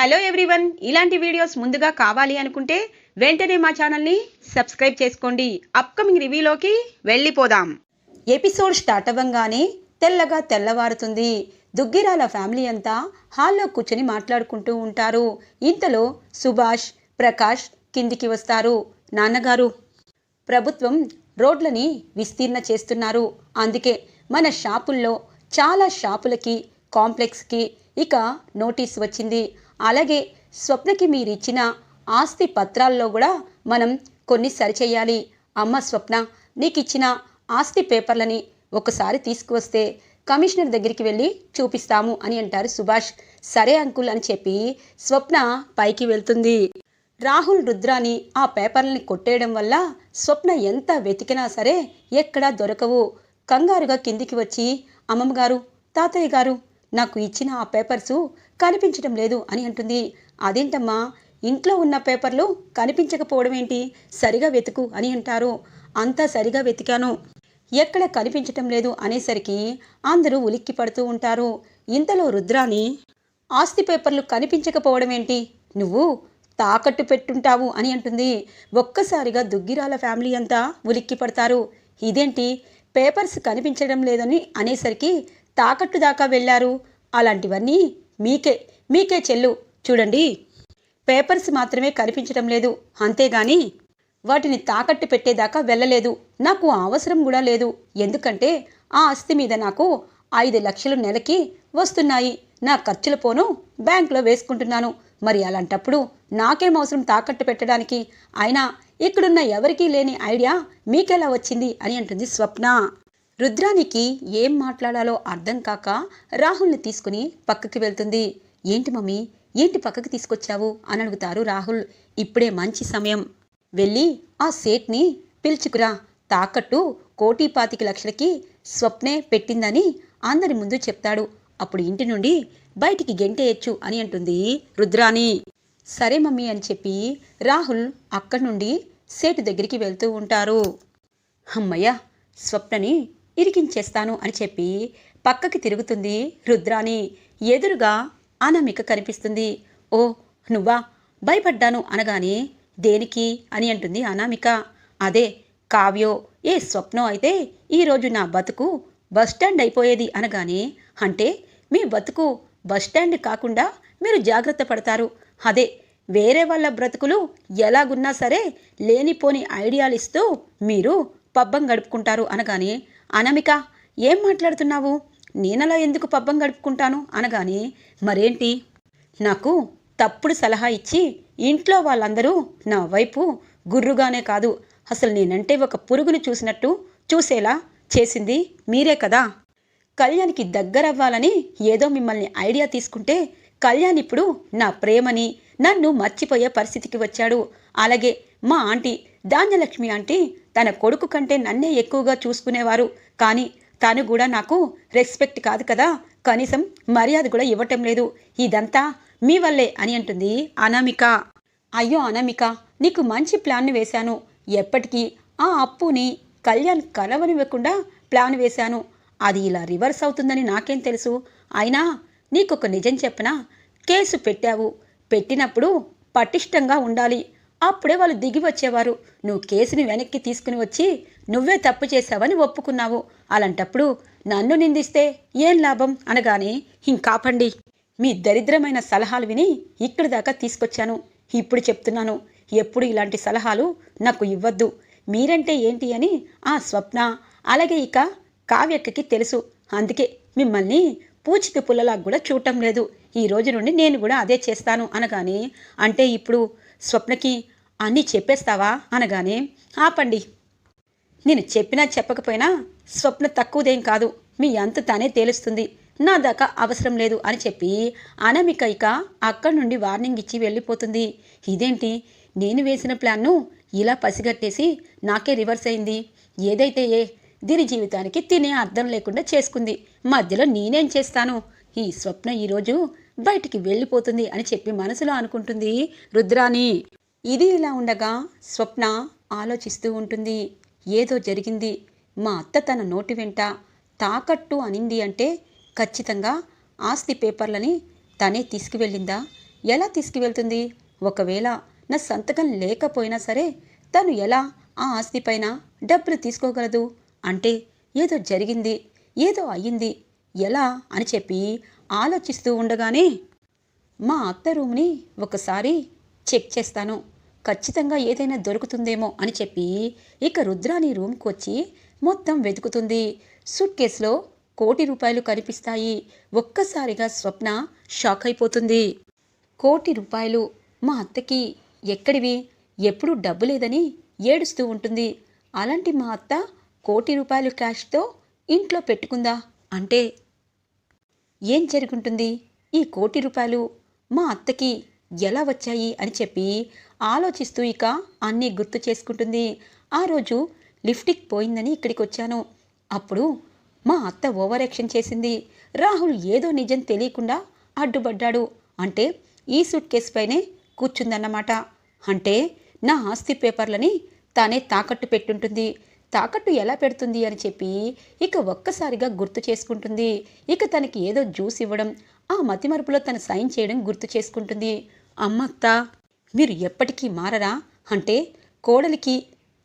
Hello everyone ఇలాంటి videos ముందుగా కావాలి అనుకుంటే వెంటనే మా ఛానల్ని సబ్స్క్రైబ్ చేసుకోండి. అప్కమింగ్ రివ్యూలోకి వెళ్ళిపోదాం. ఎపిసోడ్ స్టార్ట్ అవ్వంగానే తెల్లగా తెల్లవారుతుంది. దుగ్గిరాల ఫ్యామిలీ అంతా హాల్లో కూర్చొని మాట్లాడుకుంటూ ఉంటారు. ఇంతలో సుభాష్ ప్రకాష్ కిందికి వస్తారు. నాన్నగారు ప్రభుత్వం రోడ్లని విస్తీర్ణ చేస్తున్నారు. అందుకే మన షాపుల్లో చాలా షాపులకి కాంప్లెక్స్కి ఇక నోటీస్ వచ్చింది. అలాగే స్వప్నకి మీరిచ్చిన ఆస్తి పత్రాల్లో కూడా మనం కొన్ని సరిచేయాలి. అమ్మ స్వప్న నీకు ఇచ్చిన ఆస్తి పేపర్లని ఒకసారి తీసుకువస్తే కమిషనర్ దగ్గరికి వెళ్ళి చూపిస్తాము అని అంటారు సుభాష్. సరే అంకుల్ అని చెప్పి స్వప్న పైకి వెళ్తుంది. రాహుల్ రుద్రాని ఆ పేపర్లని కొట్టేయడం వల్ల స్వప్న ఎంత వెతికినా సరే ఎక్కడా దొరకవు. కంగారుగా కిందికి వచ్చి అమ్మమ్మగారు తాతయ్య గారు నాకు ఇచ్చిన ఆ పేపర్సు కనిపించడం లేదు అని అంటుంది. అదేంటమ్మా? ఇంట్లో ఉన్న పేపర్లు కనిపించకపోవడం ఏంటి? సరిగా వెతుకు అని అంటారు. అంతా సరిగా వెతికాను. ఎక్కడ కనిపించటం లేదు అనేసరికి అందరూ ఉలిక్కి పడుతూ ఉంటారు. ఇంతలో రుద్రాని ఆస్తి పేపర్లు కనిపించకపోవడం ఏంటి? నువ్వు తాకట్టు పెట్టుంటావు అని అంటుంది. ఒక్కసారిగా దుగ్గిరాల ఫ్యామిలీ అంతా ఉలిక్కి పడతారు. ఇదేంటి? పేపర్స్ కనిపించడం లేదని అనేసరికి తాకట్టు దాకా వెళ్ళారు అలాంటివన్నీ మీకే మీకే చెల్లు. చూడండి. పేపర్స్ మాత్రమే కనిపించడం లేదు. అంతేగాని వాటిని తాకట్టు పెట్టేదాకా వెళ్ళలేదు. నాకు ఆ అవసరం కూడా లేదు. ఎందుకంటే ఆ ఆస్తి మీద నాకు ఐదు లక్షలు నెలకి వస్తున్నాయి. నా ఖర్చుల పోను బ్యాంకులో వేసుకుంటున్నాను. మరి అలాంటప్పుడు నాకేం అవసరం తాకట్టు పెట్టడానికి? అయినా ఇక్కడున్న ఎవరికీ లేని ఐడియా మీకెలా వచ్చింది? అని అంటుంది స్వప్న. రుద్రానికి ఏం మాట్లాడాలో అర్థం కాక రాహుల్ని తీసుకుని పక్కకి వెళ్తుంది. ఏంటి మమ్మీ? ఏంటి పక్కకి తీసుకొచ్చావు? అని అడుగుతారు రాహుల్. ఇప్పుడే మంచి సమయం. వెళ్ళి ఆ సేట్ని పిలుచుకురా. తాకట్టు కోటి పాతిక లక్షలకి స్వప్నే పెట్టిందని అందరి ముందు చెప్తాడు. అప్పుడు ఇంటి నుండి బయటికి గెంటేయచ్చు అని అంటుంది రుద్రాని. సరే మమ్మీ అని చెప్పి రాహుల్ అక్కడి నుండి సేటు దగ్గరికి వెళ్తూ ఉంటారు. అమ్మయ్య! స్వప్నని ఇరికించేస్తాను అని చెప్పి పక్కకి తిరుగుతుంది రుద్రాని ఎదురుగా అనామిక కనిపిస్తుంది. ఓ నువ్వా? భయపడ్డాను అనగానే దేనికి అని అంటుంది అనామిక. అదే కావ్యో ఏ స్వప్నం అయితే ఈరోజు నా బతుకు బస్టాండ్ అయిపోయేది అనగానే అంటే మీ బతుకు బస్టాండ్ కాకుండా మీరు జాగ్రత్త పడతారు. అదే వేరే వాళ్ళ బ్రతుకులు ఎలాగున్నా సరే లేనిపోని ఐడియాలు ఇస్తూ మీరు పబ్బం గడుపుకుంటారు అనగానే అనామిక ఏం మాట్లాడుతున్నావు? నేనలా ఎందుకు పబ్బం గడుపుకుంటాను? అనగానే మరేంటి? నాకు తప్పుడు సలహా ఇచ్చి ఇంట్లో వాళ్ళందరూ నా వైపు గుర్రుగానే కాదు. అసలు నేనంటే ఒక పురుగును చూసినట్టు చూసేలా చేసింది మీరే కదా. కళ్యాణ్కి దగ్గరవ్వాలని ఏదో మిమ్మల్ని ఐడియా తీసుకుంటే కళ్యాణ్ ఇప్పుడు నా ప్రేమని నన్ను మర్చిపోయే పరిస్థితికి వచ్చాడు. అలాగే మా ఆంటీ ధాన్యలక్ష్మి ఆంటీ తన కొడుకు కంటే నన్నే ఎక్కువగా చూసుకునేవారు. కానీ తను కూడా నాకు రెస్పెక్ట్ కాదు కదా. కనీసం మర్యాద కూడా ఇవ్వటం లేదు. ఇదంతా మీ వల్లే అని అంటుంది అనామిక. అయ్యో అనామిక నీకు మంచి ప్లాన్ వేశాను. ఎప్పటికీ ఆ అప్పుని కళ్యాణ్ కలవనివ్వకుండా ప్లాన్ వేశాను. అది ఇలా రివర్స్ అవుతుందని నాకేం తెలుసు. అయినా నీకొక నిజం చెప్పనా? కేసు పెట్టావు. పెట్టినప్పుడు పటిష్టంగా ఉండాలి. అప్పుడే వాళ్ళు దిగి వచ్చేవారు. నువ్వు కేసుని వెనక్కి తీసుకుని వచ్చి నువ్వే తప్పు చేశావని ఒప్పుకున్నావు. అలాంటప్పుడు నన్ను నిందిస్తే ఏం లాభం? అనగానే ఇంకాపండి మీ దరిద్రమైన సలహాలు విని ఇక్కడి దాకా తీసుకొచ్చాను. ఇప్పుడు చెప్తున్నాను. ఎప్పుడు ఇలాంటి సలహాలు నాకు ఇవ్వద్దు. మీరంటే ఏంటి అని ఆ స్వప్న అలాగే ఇక కావ్యక్కకి తెలుసు. అందుకే మిమ్మల్ని పూచిక పుల్లలా కూడా చూడటం లేదు. ఈ రోజు నుండి నేను కూడా అదే చేస్తాను. అనగానే అంటే ఇప్పుడు స్వప్నకి అన్నీ చెప్పేస్తావా? అనగానే ఆపండి. నేను చెప్పినా చెప్పకపోయినా స్వప్న తక్కువదేం కాదు. మీ అంత తానే తేలుస్తుంది. నా దాకా అవసరం లేదు అని చెప్పి అనామిక ఇక అక్కడి నుండి వార్నింగ్ ఇచ్చి వెళ్ళిపోతుంది. ఇదేంటి? నేను వేసిన ప్లాన్ను ఇలా పసిగట్టేసి నాకే రివర్స్ అయింది. ఏదైతే ఏ దీని జీవితానికి తినే అర్థం లేకుండా చేసుకుంది. మధ్యలో నేనేం చేస్తాను? ఈ స్వప్న ఈరోజు బయటికి వెళ్ళిపోతుంది అని చెప్పి మనసులో అనుకుంటుంది రుద్రాని ఇది ఇలా ఉండగా స్వప్న ఆలోచిస్తూ ఉంటుంది. ఏదో జరిగింది. మా అత్త తన నోటి వెంట తాకట్టు అనింది అంటే ఖచ్చితంగా ఆస్తి పేపర్లని తనే తీసుకువెళ్ళిందా? ఎలా తీసుకువెళ్తుంది? ఒకవేళ నా సంతకం లేకపోయినా సరే తను ఎలా ఆ ఆస్తిపైన డబ్బులు తీసుకోగలదు? అంటే ఏదో జరిగింది. ఏదో అయ్యింది. ఎలా అని చెప్పి ఆలోచిస్తూ ఉండగానే మా అత్త రూమ్ని ఒకసారి చెక్ చేస్తాను. ఖచ్చితంగా ఏదైనా దొరుకుతుందేమో అని చెప్పి ఇక రుద్రాని రూమ్కి వచ్చి మొత్తం వెతుకుతుంది. సూట్ కేసులో కోటి రూపాయలు కనిపిస్తాయి. ఒక్కసారిగా స్వప్న షాక్ అయిపోతుంది. కోటి రూపాయలు మా అత్తకి ఎక్కడివి? ఎప్పుడు డబ్బు లేదని ఏడుస్తూ ఉంటుంది. అలాంటి మా అత్త కోటి రూపాయలు క్యాష్తో ఇంట్లో పెట్టుకుందా అంటే ఏం జరుగుంటుంది ఈ కోటి రూపాయలు మా అత్తకి ఎలా వచ్చాయి అని చెప్పి ఆలోచిస్తూ ఇక అన్నీ గుర్తు చేసుకుంటుంది. ఆ రోజు లిఫ్టిక్ పోయిందని ఇక్కడికి వచ్చాను అప్పుడు మా అత్త ఓవర్ యాక్షన్ చేసింది. రాహుల్ ఏదో నిజం తెలియకుండా అడ్డుపడ్డాడు. అంటే ఈ సూట్ కేసు పైనే కూర్చుందన్నమాట. అంటే నా ఆస్తి పేపర్లని తానే తాకట్టు పెట్టుంటుంది. తాకట్టు ఎలా పెడుతుంది అని చెప్పి ఇక ఒక్కసారిగా గుర్తు చేసుకుంటుంది. ఇక తనకి ఏదో జ్యూస్ ఇవ్వడం ఆ మతిమరుపులో తన సైన్ చేయడం గుర్తు చేసుకుంటుంది. అమ్మత్త! మీరు ఎప్పటికీ మారరా? అంటే కోడలికి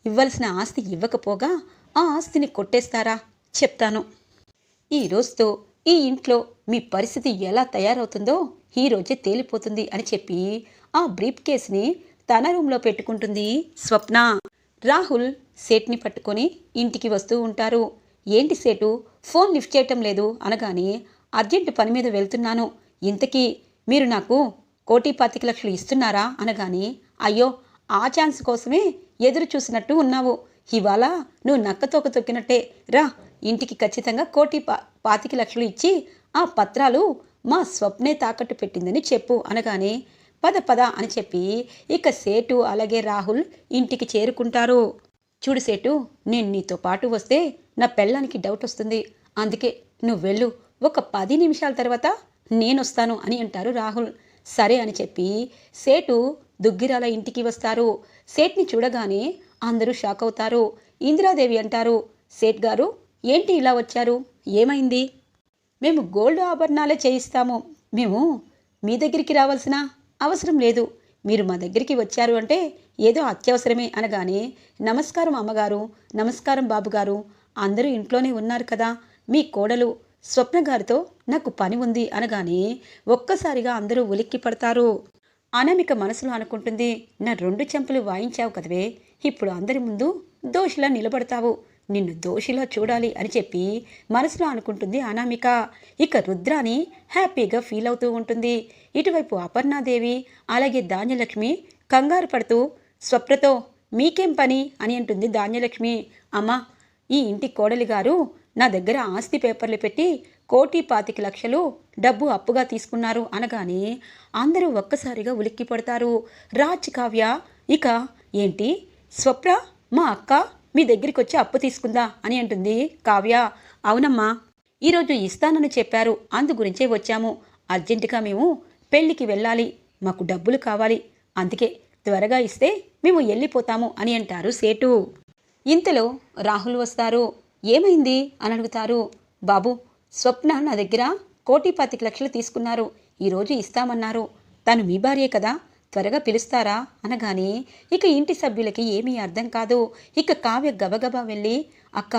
ఇవ్వాల్సిన ఆస్తి ఇవ్వకపోగా ఆ ఆస్తిని కొట్టేస్తారా? చెప్తాను. ఈ రోజుతో ఈ ఇంట్లో మీ పరిస్థితి ఎలా తయారవుతుందో ఈ రోజే తేలిపోతుంది అని చెప్పి ఆ బ్రీఫ్ కేసుని తన రూమ్లో పెట్టుకుంటుంది స్వప్న. రాహుల్ సేట్ని పట్టుకొని ఇంటికి వస్తూ ఉంటారు. ఏంటి సేటు? ఫోన్ లిఫ్ట్ చేయటం లేదు అనగానే అర్జెంటు పని మీద వెళ్తున్నాను. ఇంతకీ మీరు నాకు కోటి పాతిక లక్షలు ఇస్తున్నారా అనగానే అయ్యో ఆ ఛాన్స్ కోసమే ఎదురు చూసినట్టు ఉన్నావు. ఇవాళ నువ్వు నక్కతోక తొక్కినట్టే. రా ఇంటికి ఖచ్చితంగా కోటి పా పాతిక లక్షలు ఇచ్చి ఆ పత్రాలు మా స్వప్నే తాకట్టు పెట్టిందని చెప్పు అనగానే పద పద అని చెప్పి ఇక సేటు అలాగే రాహుల్ ఇంటికి చేరుకుంటారు. చూడు సేటు నేను నీతో పాటు వస్తే నా పెళ్ళానికి డౌట్ వస్తుంది. అందుకే నువ్వు వెళ్ళు. ఒక పది నిమిషాల తర్వాత నేనొస్తాను అని అంటారు రాహుల్. సరే అని చెప్పి సేటు దుగ్గిరాల ఇంటికి వస్తారు. సేట్ని చూడగానే అందరూ షాక్ అవుతారు. ఇందిరాదేవి అంటారు సేట్ గారు ఏంటి ఇలా వచ్చారు? ఏమైంది? మేము గోల్డ్ ఆభరణాలే చేయిస్తాము. మేము మీ దగ్గరికి రావాల్సిన అవసరం లేదు. మీరు మా దగ్గరికి వచ్చారు అంటే ఏదో అత్యవసరమే అనగానే నమస్కారం అమ్మగారు నమస్కారం బాబుగారు అందరూ ఇంట్లోనే ఉన్నారు కదా మీ కోడలు స్వప్న గారితో నాకు పని ఉంది అనగానే ఒక్కసారిగా అందరూ ఉలిక్కి పడతారు. అనామిక మనసులో అనుకుంటుంది నా రెండు చెంపలు వాయించావు కదవే ఇప్పుడు అందరి ముందు దోషిలా నిలబడతావు నిన్ను దోషిలా చూడాలి అని చెప్పి మనసులో అనుకుంటుంది అనామిక. ఇక రుద్రాని హ్యాపీగా ఫీల్ అవుతూ ఉంటుంది. ఇటువైపు అపర్ణాదేవి అలాగే ధాన్యలక్ష్మి కంగారు పడుతూ స్వప్నతో మీకేం పని? అని అంటుంది ధాన్యలక్ష్మి. అమ్మా ఈ ఇంటి కోడలి గారు నా దగ్గర ఆస్తి పేపర్లు పెట్టి కోటి పాతిక లక్షలు డబ్బు అప్పుగా తీసుకున్నారు అనగానే అందరూ ఒక్కసారిగా ఉలిక్కి పడతారు రాజ్ కావ్య ఇక ఏంటి? స్వప్న మా అక్క మీ దగ్గరికి వచ్చి అప్పు తీసుకుందా అని అంటుంది కావ్య. అవునమ్మా ఈరోజు ఇస్తానని చెప్పారు. అందు గురించే వచ్చాము. అర్జెంటుగా మేము పెళ్ళికి వెళ్ళాలి. మాకు డబ్బులు కావాలి. అందుకే త్వరగా ఇస్తే మేము వెళ్ళిపోతాము అని అంటారు సేటు. ఇంతలో రాహుల్ వస్తారు. ఏమైంది? అని అడుగుతారు. బాబు స్వప్న నా దగ్గర కోటి పాతిక లక్షలు తీసుకున్నారు. ఈరోజు ఇస్తామన్నారు. తను మీ భార్యే కదా? త్వరగా పిలుస్తారా? అనగానే ఇక ఇంటి సభ్యులకి ఏమీ అర్థం కాదు. ఇక కావ్య గబగబా వెళ్ళి అక్క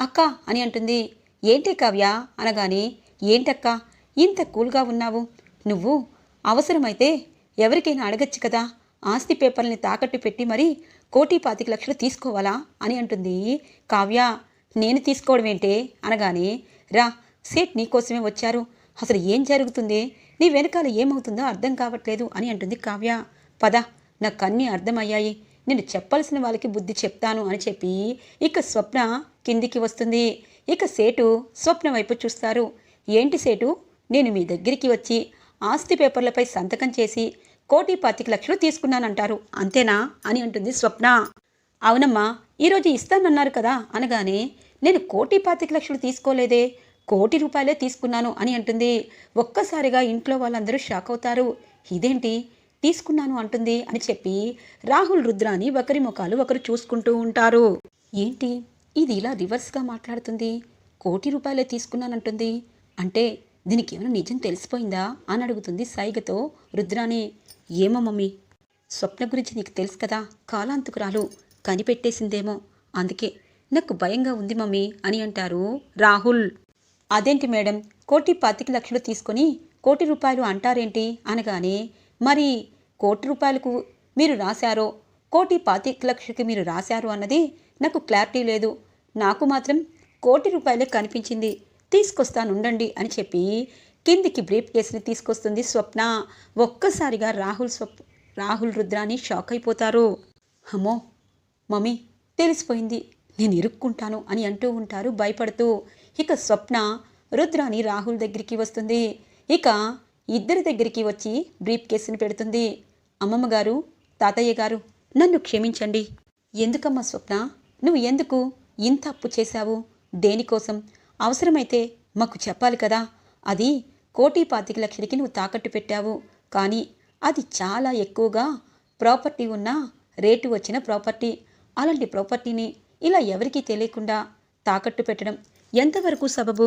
అక్క అని అంటుంది. ఏంటి కావ్య? అనగానే ఏంటక్క? ఇంత కూల్గా ఉన్నావు. నువ్వు అవసరమైతే ఎవరికైనా అడగచ్చు కదా? ఆస్తి పేపర్ని తాకట్టు పెట్టి మరీ కోటి పాతిక లక్షలు తీసుకోవాలా? అని అంటుంది కావ్య. నేను తీసుకోవడం ఏంటే? అనగానే రా సేట్ నీకోసమే వచ్చారు. అసలు ఏం జరుగుతుంది? నీ వెనకాల ఏమవుతుందో అర్థం కావట్లేదు అని అంటుంది కావ్య. పద నాకు అన్నీ అర్థమయ్యాయి. నేను చెప్పాల్సిన వాళ్ళకి బుద్ధి చెప్తాను అని చెప్పి ఇక స్వప్న కిందికి వస్తుంది. ఇక సేటు స్వప్న వైపు చూస్తారు. ఏంటి సేటు? నేను మీ దగ్గరికి వచ్చి ఆస్తి పేపర్లపై సంతకం చేసి కోటి పాతిక లక్షలు తీసుకున్నానంటారు. అంతేనా? అని అంటుంది స్వప్న. అవునమ్మా ఈరోజు ఇస్తానన్నారు కదా? అనగానే నేను కోటి పాతిక లక్షలు తీసుకోలేదే కోటి రూపాయలే తీసుకున్నాను అని అంటుంది. ఒక్కసారిగా ఇంట్లో వాళ్ళందరూ షాక్ అవుతారు. ఇదేంటి? తీసుకున్నాను అంటుంది అని చెప్పి రాహుల్ రుద్రాని ఒకరి ముఖాలు ఒకరు చూసుకుంటూ ఉంటారు. ఏంటి? ఇది ఇలా రివర్స్గా మాట్లాడుతుంది? కోటి రూపాయలే తీసుకున్నానంటుంది అంటే దీనికి ఏమైనా నిజం తెలిసిపోయిందా అని అడుగుతుంది సైగతో రుద్రాని ఏమో మమ్మీ స్వప్న గురించి నీకు తెలుసు కదా కాలాంతకురాలు కనిపెట్టేసిందేమో. అందుకే నాకు భయంగా ఉంది మమ్మీ అని అంటారు రాహుల్. అదేంటి మేడం? కోటి పాతిక లక్షలు తీసుకొని కోటి రూపాయలు అంటారేంటి? అనగానే మరి కోటి రూపాయలకు మీరు రాశారో? కోటి పాతిక లక్షలకి మీరు రాశారు అన్నది నాకు క్లారిటీ లేదు. నాకు మాత్రం కోటి రూపాయలే కనిపించింది. తీసుకొస్తానుండండి అని చెప్పి కిందికి బ్రీఫ్ కేసుని తీసుకొస్తుంది స్వప్న. ఒక్కసారిగా రాహుల్ స్వప్ రాహుల్ రుద్రాని షాక్ అయిపోతారు. అమ్మో మమ్మీ తెలిసిపోయింది. నేను ఇరుక్కుంటాను అని అంటూ ఉంటారు. భయపడుతూ ఇక స్వప్న రుద్రాని రాహుల్ దగ్గరికి వస్తుంది. ఇక ఇద్దరి దగ్గరికి వచ్చి బ్రీఫ్ కేసుని పెడుతుంది. అమ్మమ్మ గారు తాతయ్య గారు నన్ను క్షమించండి. ఎందుకమ్మా స్వప్న? నువ్వు ఎందుకు ఇంత అప్పు చేశావు? దేనికోసం? అవసరమైతే మాకు చెప్పాలి కదా. అది కోటి పాతిక లక్షలకి నువ్వు తాకట్టు పెట్టావు. కానీ అది చాలా ఎక్కువగా ప్రాపర్టీ ఉన్న రేటు వచ్చిన ప్రాపర్టీ. అలాంటి ప్రాపర్టీని ఇలా ఎవరికీ తెలియకుండా తాకట్టు పెట్టడం ఎంతవరకు సబబు?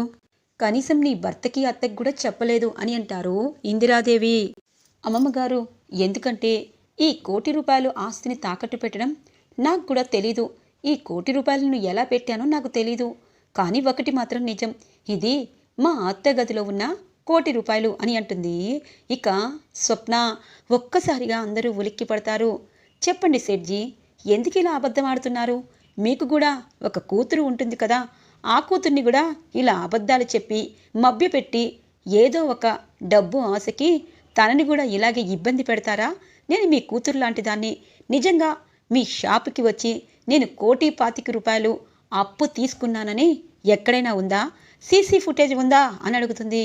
కనీసం నీ భర్తకి అత్తకి కూడా చెప్పలేదు అని అంటారు ఇందిరాదేవి. అమ్మమ్మగారు ఎందుకంటే ఈ కోటి రూపాయలు ఆస్తిని తాకట్టు పెట్టడం నాకు కూడా తెలీదు. ఈ కోటి రూపాయలను ఎలా పెట్టానో నాకు తెలీదు. కానీ ఒకటి మాత్రం నిజం ఇది మా అత్త గదిలో ఉన్న కోటి రూపాయలు అని అంటుంది. ఇక స్వప్న ఒక్కసారిగా అందరూ ఉలిక్కి పడతారు చెప్పండి సెడ్జీ ఎందుకు ఇలా అబద్ధం ఆడుతున్నారు? మీకు కూడా ఒక కూతురు ఉంటుంది కదా ఆ కూతుర్ని కూడా ఇలా అబద్ధాలు చెప్పి మభ్యపెట్టి ఏదో ఒక డబ్బు ఆశకి తనని కూడా ఇలాగే ఇబ్బంది పెడతారా? నేను మీ కూతురు లాంటి దాన్ని నిజంగా మీ షాపుకి వచ్చి నేను కోటి పాతిక రూపాయలు అప్పు తీసుకున్నానని ఎక్కడైనా ఉందా? సీసీ ఫుటేజ్ ఉందా? అని అడుగుతుంది.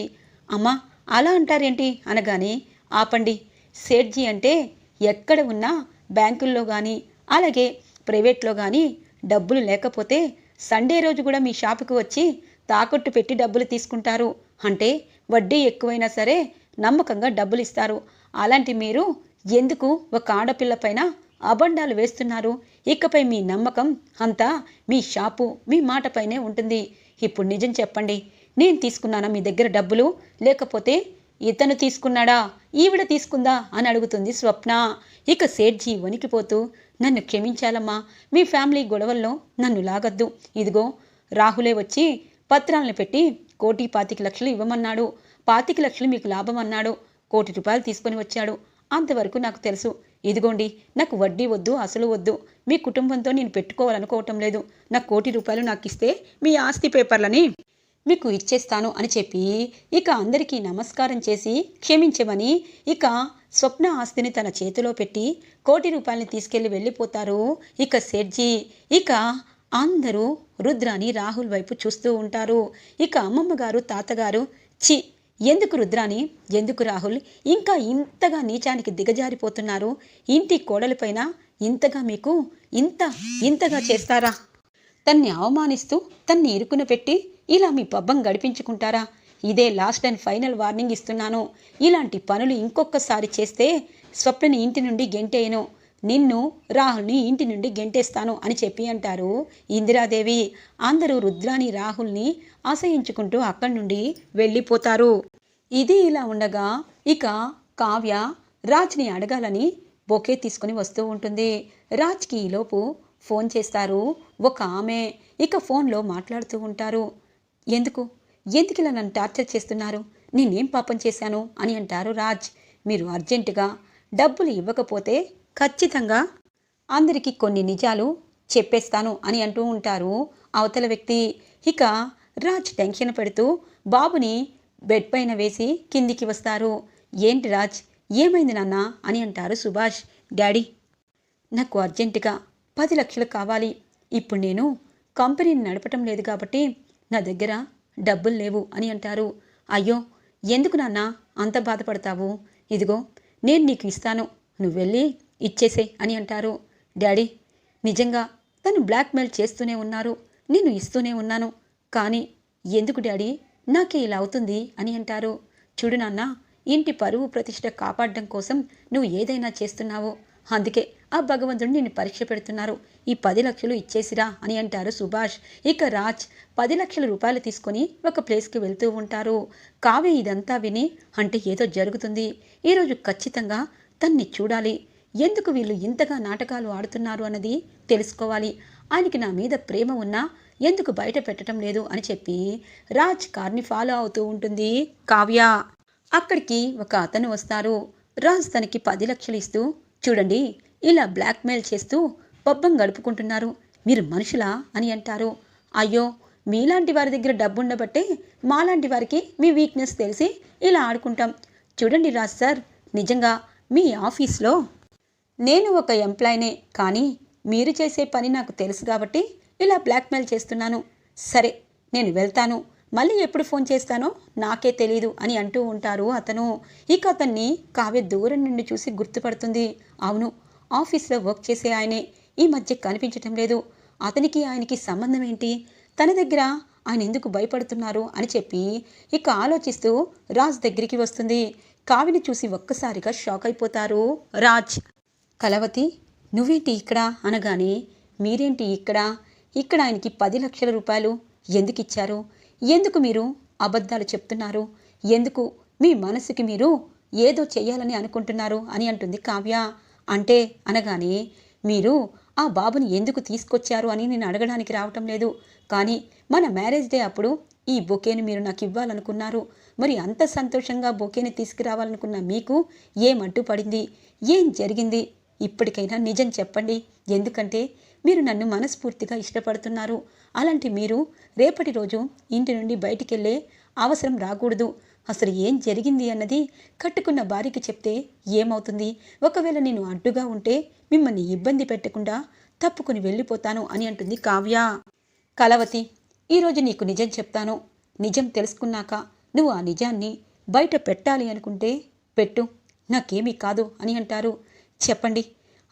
అమ్మా అలా అంటారేంటి? అనగానే ఆపండి. సేట్జీ అంటే ఎక్కడ ఉన్నా బ్యాంకుల్లో కానీ అలాగే ప్రైవేట్లో కానీ డబ్బులు లేకపోతే సండే రోజు కూడా మీ షాపుకి వచ్చి తాకట్టు పెట్టి డబ్బులు తీసుకుంటారు. అంటే వడ్డీ ఎక్కువైనా సరే నమ్మకంగా డబ్బులు ఇస్తారు. అలాంటి మీరు ఎందుకు ఒక ఆడపిల్ల పైన అబండాలు వేస్తున్నారు? ఇకపై మీ నమ్మకం అంతా మీ షాపు మీ మాటపైనే ఉంటుంది. ఇప్పుడు నిజం చెప్పండి. నేను తీసుకున్నానా మీ దగ్గర డబ్బులు? లేకపోతే ఇతను తీసుకున్నాడా? ఈవిడ తీసుకుందా? అని అడుగుతుంది స్వప్న. ఇక సేట్జీ వణికిపోతూ నన్ను క్షమించాలమ్మా మీ ఫ్యామిలీ గొడవల్లో నన్ను లాగద్దు. ఇదిగో రాహులే వచ్చి పత్రాలను పెట్టి కోటి పాతిక లక్షలు ఇవ్వమన్నాడు. పాతిక లక్షలు మీకు లాభం అన్నాడు కోటి రూపాయలు తీసుకొని వచ్చాడు. అంతవరకు నాకు తెలుసు. ఇదిగోండి నాకు వడ్డీ వద్దు అసలు వద్దు. మీ కుటుంబంతో నేను పెట్టుకోవాలనుకోవటం లేదు. నా కోటి రూపాయలు నాకు ఇస్తే మీ ఆస్తి పేపర్లని మీకు ఇచ్చేస్తాను అని చెప్పి ఇక అందరికీ నమస్కారం చేసి క్షమించమని ఇక స్వప్న ఆస్తిని తన చేతిలో పెట్టి కోటి రూపాయలని తీసుకెళ్ళి వెళ్ళిపోతారు. ఇక సేట్జీ ఇక అందరూ రుద్రాని రాహుల్ వైపు చూస్తూ ఉంటారు. ఇక అమ్మమ్మ గారు తాతగారు చి ఎందుకు రుద్రాని ఎందుకు రాహుల్? ఇంకా ఇంతగా నీచానికి దిగజారిపోతున్నారు. ఇంటి కోడలిపైన ఇంతగా మీకు ఇంత ఇంతగా చేస్తారా? తన్ని అవమానిస్తూ తన్ని ఇరుకున పెట్టి ఇలా మీ పబ్బం గడిపించుకుంటారా? ఇదే లాస్ట్ అండ్ ఫైనల్ వార్నింగ్ ఇస్తున్నాను. ఇలాంటి పనులు ఇంకొకసారి చేస్తే స్వప్నని ఇంటి నుండి గెంటేయను. నిన్ను రాహుల్ని ఇంటి నుండి గెంటేస్తాను అని చెప్పి అంటారు ఇందిరాదేవి. అందరూ రుద్రాని రాహుల్ని ఆశయించుకుంటూ అక్కడి నుండి వెళ్ళిపోతారు. ఇది ఇలా ఉండగా ఇక కావ్య రాజ్ని అడగాలని బొకే తీసుకుని వస్తూ ఉంటుంది. రాజ్కి ఈలోపు ఫోన్ చేస్తారు ఒక ఆమె. ఇక ఫోన్లో మాట్లాడుతూ ఉంటారు. ఎందుకు? ఎందుకు ఇలా నన్ను టార్చర్ చేస్తున్నారు? నేనేం పాపం చేశాను? అని అంటారు రాజ్. మీరు అర్జెంటుగా డబ్బులు ఇవ్వకపోతే ఖచ్చితంగా అందరికీ కొన్ని నిజాలు చెప్పేస్తాను అని అంటూ ఉంటారు అవతల వ్యక్తి. ఇక రాజ్ టెన్షన్ పెడుతూ బాబుని బెడ్ పైన వేసి కిందికి వస్తారు. ఏంటి రాజ్? ఏమైంది నాన్న? అని అంటారు సుభాష్. డాడీ నాకు అర్జెంటుగా పది లక్షలు కావాలి. ఇప్పుడు నేను కంపెనీని నడపటం లేదు కాబట్టి నా దగ్గర డబ్బులు లేవు అని అంటారు. అయ్యో ఎందుకు నాన్న అంత బాధపడతావు? ఇదిగో నేను నీకు ఇస్తాను. నువ్వు వెళ్ళి ఇచ్చేసే అని అంటారు. డాడీ నిజంగా తను బ్లాక్మెయిల్ చేస్తూనే ఉన్నారు. నేను ఇస్తూనే ఉన్నాను. కానీ ఎందుకు డాడీ? నాకే ఇలా అవుతుంది అని అంటారు. చూడు నాన్న ఇంటి పరువు ప్రతిష్ట కాపాడడం కోసం నువ్వు ఏదైనా చేస్తున్నావు. అందుకే ఆ భగవంతుడు నిన్ను పరీక్ష పెడుతున్నారు. ఈ పది లక్షలు ఇచ్చేసిరా అని అంటారు సుభాష్. ఇక రాజ్ పది లక్షల రూపాయలు తీసుకొని ఒక ప్లేస్కి వెళ్తూ ఉంటారు. కావ్య ఇదంతా విని అంటే ఏదో జరుగుతుంది. ఈరోజు ఖచ్చితంగా తన్ని చూడాలి. ఎందుకు వీళ్ళు ఇంతగా నాటకాలు ఆడుతున్నారు అన్నది తెలుసుకోవాలి. ఆయనకి నా మీద ప్రేమ ఉన్నా ఎందుకు బయట పెట్టడం లేదు అని చెప్పి రాజ్ కార్ని ఫాలో అవుతూ ఉంటుంది కావ్య. అక్కడికి ఒక అతను వస్తారు. రాజ్ తనకి పది లక్షలు ఇస్తూ చూడండి ఇలా బ్లాక్మెయిల్ చేస్తూ పబ్బం గడుపుకుంటున్నారు. మీరు మనుషులా అని అంటారు. అయ్యో మీలాంటి వారి దగ్గర డబ్బుండబట్టే మాలాంటి వారికి మీ వీక్నెస్ తెలిసి ఇలా ఆడుకుంటాం. చూడండి రాజ్ సార్ నిజంగా మీ ఆఫీస్లో నేను ఒక ఎంప్లాయీనే కానీ మీరు చేసే పని నాకు తెలుసు కాబట్టి ఇలా బ్లాక్మెయిల్ చేస్తున్నాను. సరే నేను వెళ్తాను. మళ్ళీ ఎప్పుడు ఫోన్ చేస్తానో నాకే తెలీదు అని అంటూ ఉంటారు అతను. ఇక అతన్ని కావ్య దూరం నుండి చూసి గుర్తుపడుతుంది. అవును ఆఫీస్లో వర్క్ చేసే ఆయనే. ఈ మధ్య కనిపించటం లేదు. అతనికి ఆయనకి సంబంధం ఏంటి? తన దగ్గర ఆయన ఎందుకు భయపడుతున్నారు అని చెప్పి ఇక ఆలోచిస్తూ రాజ్ దగ్గరికి వస్తుంది. కావిని చూసి ఒక్కసారిగా షాక్ అయిపోతారు. రాజ్ కలవతి నువ్వేంటి ఇక్కడ? అనగానే మీరేంటి ఇక్కడ? ఇక్కడ ఆయనకి పది లక్షల రూపాయలు ఎందుకు ఇచ్చారు? ఎందుకు మీరు అబద్ధాలు చెప్తున్నారు? ఎందుకు మీ మనసుకి మీరు ఏదో చేయాలని అనుకుంటున్నారు అని అంటుంది కావ్య. అంటే అనగానే మీరు ఆ బాబుని ఎందుకు తీసుకొచ్చారు అని నేను అడగడానికి రావటం లేదు. కానీ మన మ్యారేజ్ డే అప్పుడు ఈ బొకేని మీరు నాకు ఇవ్వాలనుకున్నారు. మరి అంత సంతోషంగా బొకేని తీసుకురావాలనుకున్న మీకు ఏం అడ్డుపడింది? ఏం జరిగింది? ఇప్పటికైనా నిజం చెప్పండి. ఎందుకంటే మీరు నన్ను మనస్ఫూర్తిగా ఇష్టపడుతున్నారు. అలాంటి మీరు రేపటి రోజు ఇంటి నుండి బయటికెళ్ళే అవసరం రాకూడదు. అసలు ఏం జరిగింది అన్నది కట్టుకున్న భార్యకి చెప్తే ఏమవుతుంది? ఒకవేళ నేను అడ్డుగా ఉంటే మిమ్మల్ని ఇబ్బంది పెట్టకుండా తప్పుకుని వెళ్ళిపోతాను అని అంటుంది కావ్య. కలవతి ఈరోజు నీకు నిజం చెప్తాను. నిజం తెలుసుకున్నాక నువ్వు ఆ నిజాన్ని బయట పెట్టాలి అనుకుంటే పెట్టు. నాకేమీ కాదు అని అంటారు. చెప్పండి.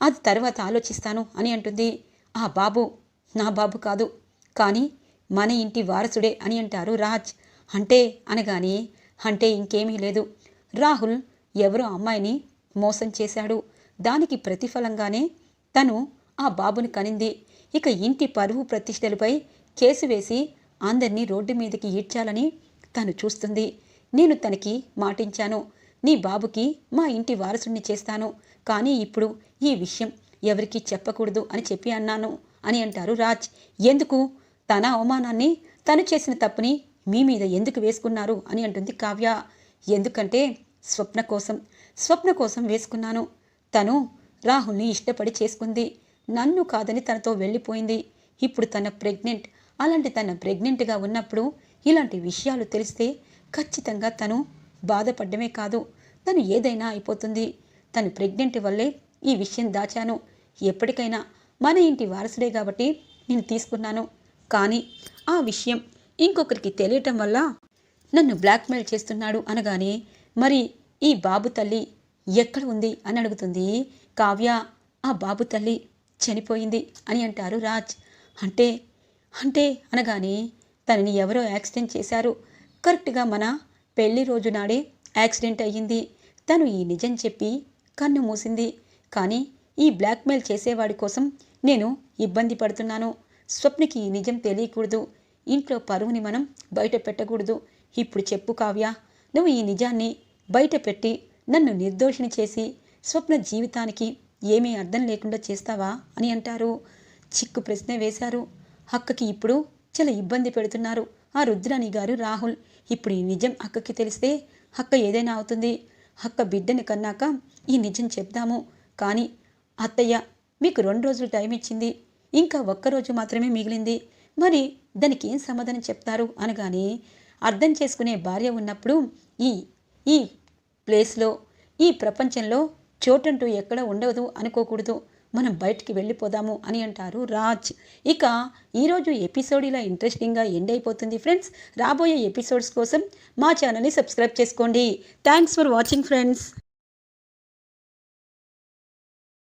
అది తర్వాత ఆలోచిస్తాను అని అంటుంది. ఆ బాబు నా బాబు కాదు. కానీ మన ఇంటి వారసుడే అని అంటారు రాజ్. అంటే అనగానే అంటే ఇంకేమీ లేదు. రాహుల్ ఎవరో అమ్మాయిని మోసం చేశాడు. దానికి ప్రతిఫలంగానే తను ఆ బాబుని కనింది. ఇక ఇంటి పరువు ప్రతిష్టలపై కేసు వేసి అందరినీ రోడ్డు మీదకి ఈడ్చాలని తను చూస్తుంది. నేను తనకి మాటించాను. నీ బాబుకి మా ఇంటి వారసుడిని చేస్తాను. కానీ ఇప్పుడు ఈ విషయం ఎవరికీ చెప్పకూడదు అని చెప్పి అన్నాను అని అంటారు రాజ్. ఎందుకు? తన అవమానాన్ని తను చేసిన తప్పుని మీ మీద ఎందుకు వేసుకున్నారు అని అంటుంది కావ్య. ఎందుకంటే స్వప్న కోసం స్వప్న కోసం వేసుకున్నాను. తను రాహుల్ని ఇష్టపడి చేసుకుంది. నన్ను కాదని తనతో వెళ్ళిపోయింది. ఇప్పుడు తన ప్రెగ్నెంట్. అలాంటి తన ప్రెగ్నెంట్గా ఉన్నప్పుడు ఇలాంటి విషయాలు తెలిస్తే ఖచ్చితంగా తను బాధపడ్డమే కాదు. తను ఏదైనా అయిపోతుంది. తను ప్రెగ్నెంట్ వల్లే ఈ విషయం దాచాను. ఎప్పటికైనా మన ఇంటి వారసుడే కాబట్టి నేను తీసుకున్నాను. కానీ ఆ విషయం ఇంకొకరికి తెలియటం వల్ల నన్ను బ్లాక్మెయిల్ చేస్తున్నాడు అనగానే మరి ఈ బాబు తల్లి ఎక్కడ ఉంది అని అడుగుతుంది. కావ్య ఆ బాబు తల్లి చనిపోయింది అని అంటారు రాజ్. అంటే అంటే అనగానే తనని ఎవరో యాక్సిడెంట్ చేశారు. కరెక్ట్గా మన పెళ్ళి రోజు నాడే యాక్సిడెంట్ అయ్యింది. తను ఈ నిజం చెప్పి కన్ను మూసింది. కానీ ఈ బ్లాక్మెయిల్ చేసేవాడి కోసం నేను ఇబ్బంది పడుతున్నాను. స్వప్నకి ఈ నిజం తెలియకూడదు. ఇంట్లో పరువుని మనం బయట పెట్టకూడదు. ఇప్పుడు చెప్పు కావ్య నువ్వు ఈ నిజాన్ని బయట పెట్టి నన్ను నిర్దోషిని చేసి స్వప్న జీవితానికి ఏమీ అర్థం లేకుండా చేస్తావా అని అంటారు. చిక్కు ప్రశ్న వేశారు. అక్కకి ఇప్పుడు చాలా ఇబ్బంది పెడుతున్నారు. ఆ రుద్రాణి గారు రాహుల్ ఇప్పుడు ఈ నిజం అక్కకి తెలిస్తే అక్క ఏదైనా అవుతుంది. అక్క బిడ్డని కన్నాక ఈ నిజం చెప్దాము కానీ అత్తయ్య మీకు రెండు రోజులు టైం ఇచ్చింది. ఇంకా ఒక్కరోజు మాత్రమే మిగిలింది. మరి దానికి ఏం సమాధానం చెప్తారు? అనగానే అర్థం చేసుకునే భార్య ఉన్నప్పుడు ఈ ఈ ప్లేస్లో ఈ ప్రపంచంలో చోటంటూ ఎక్కడ ఉండదు అనుకోకూడదు. మనం బయటికి వెళ్ళిపోదాము అని అంటారు రాజ్. ఇక ఈరోజు ఎపిసోడ్ ఇలా ఇంట్రెస్టింగ్గా ఎండ్ అయిపోతుంది ఫ్రెండ్స్. రాబోయే ఎపిసోడ్స్ కోసం మా ఛానల్ని సబ్స్క్రైబ్ చేసుకోండి. Thanks for watching friends.